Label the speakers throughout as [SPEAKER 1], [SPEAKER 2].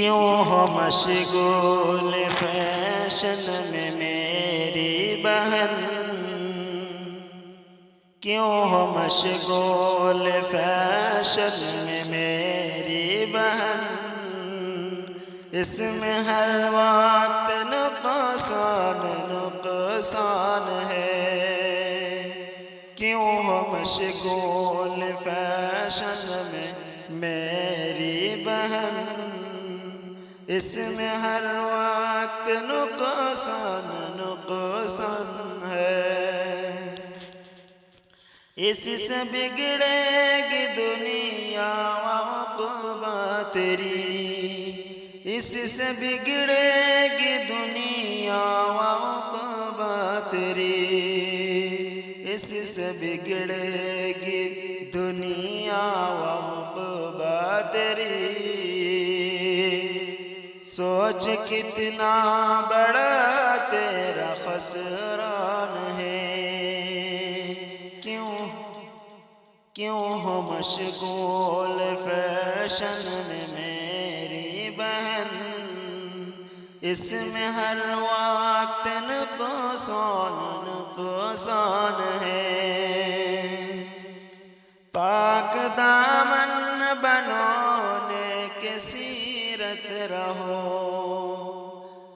[SPEAKER 1] کیوں مشغول فیشن میں میری بہن؟ کیوں ہو مشغول فیشن میں میری بہن؟ اس میں ہر وقت نقصان نقصان ہے۔ کیوں ہو مشغول فیشن میں میری بہن؟ اس میں ہر وقت نقصان نقصان ہے۔ اس سے بگڑے گی دنیا وقبہ تیری۔ اس سے بگڑے گی دنیا وقبہ تیری۔ اس سے بگڑے گی دنیا وقبہ تیری۔ سوچ کتنا بڑا تیرا خسران ہے۔ کیوں؟ کیوں ہو مشغول فیشن میں میری بہن؟ اس میں ہر وقت نقصان نقصان ہے۔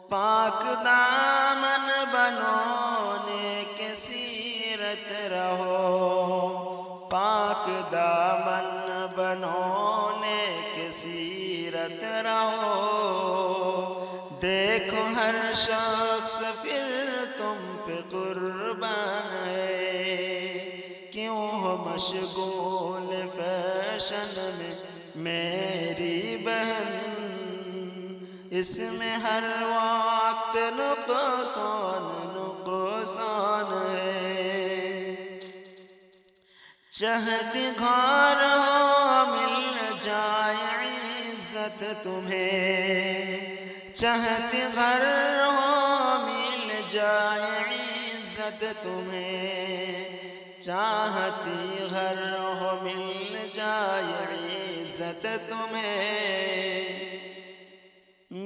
[SPEAKER 1] پاک دامن بنونے کے سیرت رہو۔ پاک دامن بنونے کے سیرت رہو۔ دیکھو ہر شخص پھر تم پہ قربان ہے۔ کیوں ہو مشغول فیشن میں میری بہن؟ اس میں ہر وقت نقصان نقصان ہے۔ چہتی گھر ہو مل جائے عزت تمہیں۔ چہتی گھر ہو مل جائے عزت تمہیں۔ چاہتی گھر ہو مل جائے عزت تمہیں۔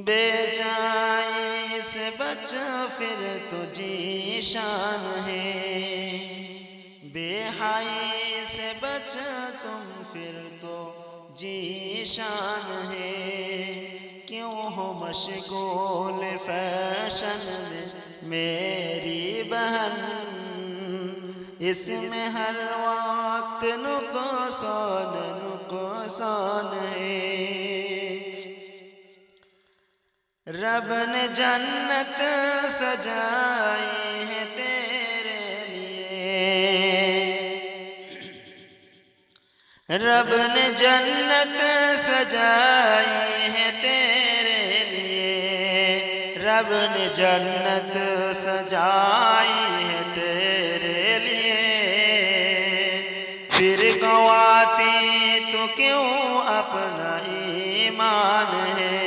[SPEAKER 1] بے جائی سے بچ پھر تو جی شان ہے۔ بے حائی سے بچ تم پھر تو جی شان ہے۔ کیوں ہو مشغول فیشن میں میری بہن؟ اس میں ہر وقت نقصان نقصان ہے۔ رب نے جنت سجائی ہے تیرے لیے۔ رب نے جنت سجائی ہے تیرے لیے۔ رب نے جنت سجائی ہے تیرے لیے۔ پھر گواتی تو کیوں اپنا ایمان ہے؟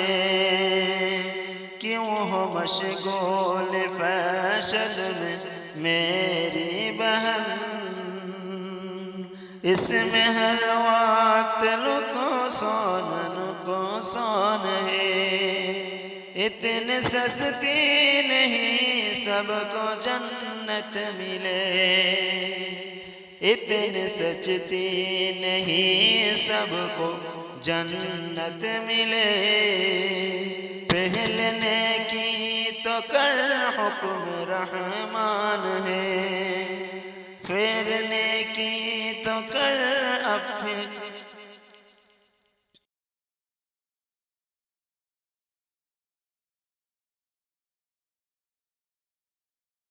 [SPEAKER 1] ہو مشغول فیشن میں میری بہن۔ اس میں ہر وقت نقصان نقصان ہے۔ اتنے سستی نہیں سب کو جنت ملے۔ اتنے سچتی نہیں سب کو جنت ملے۔ پہلنے تو کر حکم رحمان ہے۔ پھرنے کی تو کر اب